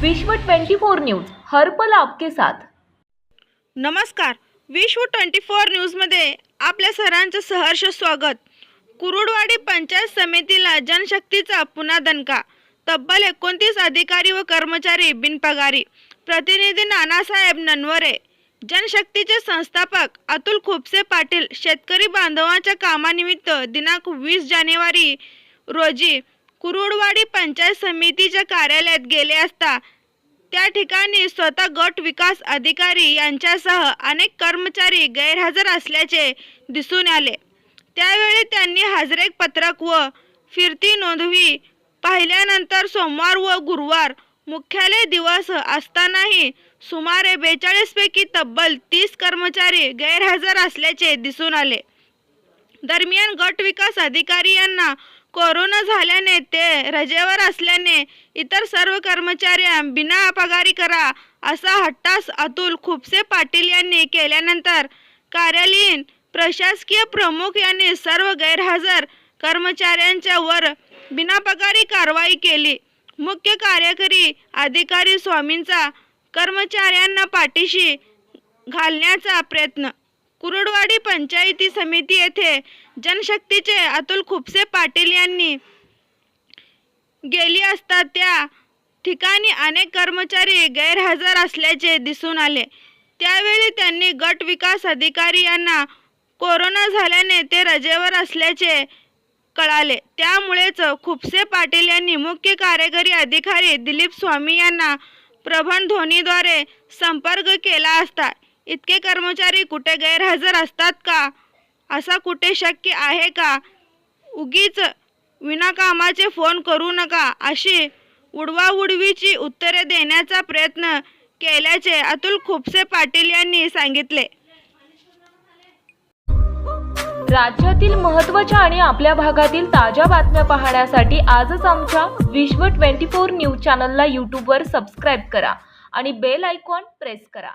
विश्व 24 न्यूज हर पल आपके साथ. नमस्कार. विश्व ट्वेंटी फोर न्यूजमध्ये आपल्या सरांचं सहर्ष स्वागत. कुरुडवाडी पंचायत समितीला जनशक्तीचा पुन्हा दणका. तब्बल एकोणतीस अधिकारी व कर्मचारी बिनपगारी. प्रतिनिधी नानासाहेब ननवरे. जनशक्तीचे संस्थापक अतुल खुपसे पाटील शेतकरी बांधवांच्या कामानिमित्त दिनांक वीस जानेवारी रोजी कुरुडवाडी पंचायत समितीच्या कार्यालयात गेले असता त्या ठिकाणी स्वतः गट विकास अधिकारी यांच्यासह अनेक कर्मचारी गैरहजर असल्याचे दिसून आले. त्यावेळी त्यांनी हजरेक पत्रक व फिरती नोंदवी पाहिल्यानंतर सोमवार व गुरुवार मुख्यालय दिवस असतानाही सुमारे बेचाळीस पैकी तब्बल तीस कर्मचारी गैरहजर असल्याचे दिसून आले. दरम्यान गट विकास अधिकारी यांना कोरोना झाल्याने ते रजेवर असल्याने इतर सर्व कर्मचारी बिना पगारी करा असा हट्टास अतुल खुपसे पाटील यांनी केल्यानंतर कार्यालयीन प्रशासकीय प्रमुख यांनी सर्व गैरहजर कर्मचाऱ्यांच्या वर बिनापगारी कारवाई केली. मुख्य कार्यकारी अधिकारी स्वामींचा कर्मचाऱ्यांना पाठीशी घालण्याचा प्रयत्न कुरुडवाडी पंचायती समिती येथे जनशक्तीचे अतुल खुपसे पाटील यांनी गेली असता त्या ठिकाणी अनेक कर्मचारी गैरहजर असल्याचे दिसून आले. त्यावेळी त्यांनी गट विकास अधिकारी यांना कोरोना झाल्याने ते रजेवर असल्याचे कळाले. त्यामुळेच खुपसे पाटील यांनी मुख्य कार्यकारी अधिकारी दिलीप स्वामी यांना प्रभण धोनीद्वारे संपर्क केला असता इतके कर्मचारी कुठे गैरहजर असतात का? असा कुठे शक्य आहे का? उगीच विनाकामाचे फोन करू नका अशी उडवाउडवीची उत्तरे देण्याचा प्रयत्न केल्याचे अतुल खुपसे पाटील यांनी सांगितले. राज्यातील महत्त्वाच्या आणि आपल्या भागातील ताज्या बातम्या पाहण्यासाठी आजच आमच्या विश्व 24 न्यूज चॅनलला यूट्यूबवर सबस्क्राईब करा आणि बेल आयकॉन प्रेस करा.